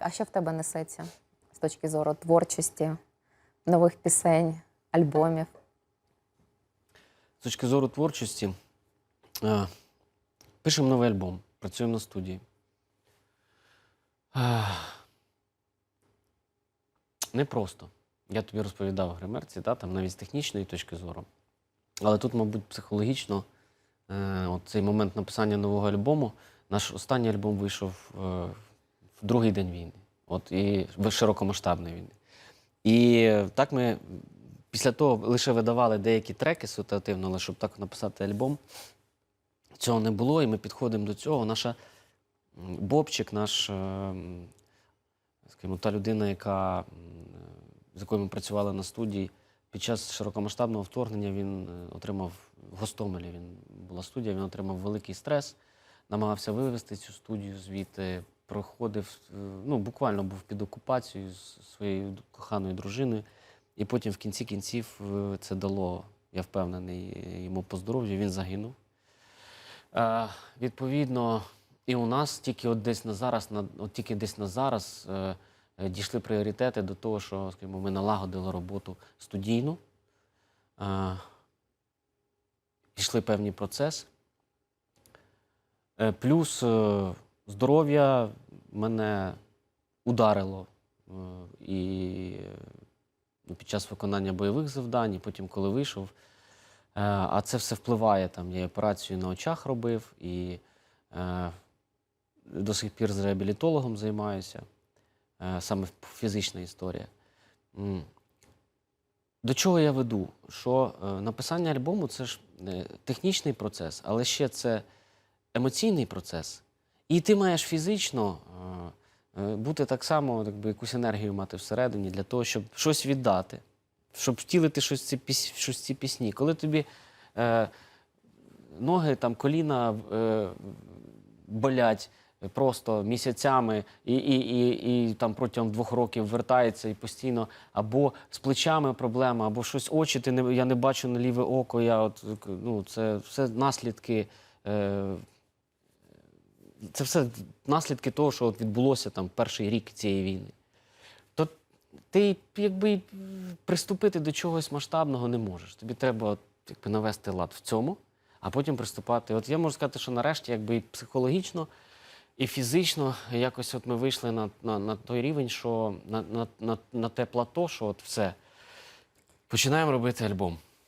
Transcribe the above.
а що в тебе несеться з точки зору творчості, нових пісень, альбомів? З точки зору творчості, пишемо новий альбом, працюємо на студії. Е, Непросто. Я тобі розповідав гримерці, та, там навіть з технічної точки зору. Але тут, мабуть, психологічно е, цей момент написання нового альбому. Наш останній альбом вийшов е, в другий день війни, от, і широкомасштабної війни. І так ми після того лише видавали деякі треки ситуативно, але щоб так написати альбом, цього не було, і ми підходимо до цього. Наша Бобчик, наш, е, скажімо, та людина, яка, з якою ми працювали на студії, під час широкомасштабного вторгнення він е, отримав в Гостомелі. Він була студія, він отримав великий стрес, намагався вивезти цю студію звідти, проходив, е, ну, буквально був під окупацією з своєю коханою дружиною. І потім в кінці кінців е, це дало, я впевнений, йому по здоров'ю, він загинув. Е, відповідно, і у нас тільки от десь на зараз, на, от тільки десь на зараз е, е, дійшли пріоритети до того, що скажімо, ми налагодили роботу студійну. Е, пішли певні процеси. Плюс здоров'я мене ударило. Е, і ну, під час виконання бойових завдань, і потім, коли вийшов. Е, А це все впливає. Там я операцію на очах робив, і е, до сих пір з реабілітологом займаюся. Саме фізична історія. До чого я веду? Що написання альбому це ж технічний процес, але ще це емоційний процес. І ти маєш фізично бути так само, якби якусь енергію мати всередині для того, щоб щось віддати, щоб втілити щось ці, піс- щось ці пісні. Коли тобі е, ноги, там, коліна е, болять просто місяцями, і, і, і, і там протягом двох років вертається і постійно, або з плечами проблема, або щось очі, ти не, я не бачу на ліве око. Я от, ну, це все наслідки. Е, це все наслідки того, що от відбулося там перший рік цієї війни. То ти якби приступити до чогось масштабного не можеш. Тобі треба якби, навести лад в цьому, а потім приступати. От я можу сказати, що нарешті якби і психологічно, і фізично якось от ми вийшли на, на, на той рівень, що на, на, на, на те плато, що от все. Починаємо робити альбом.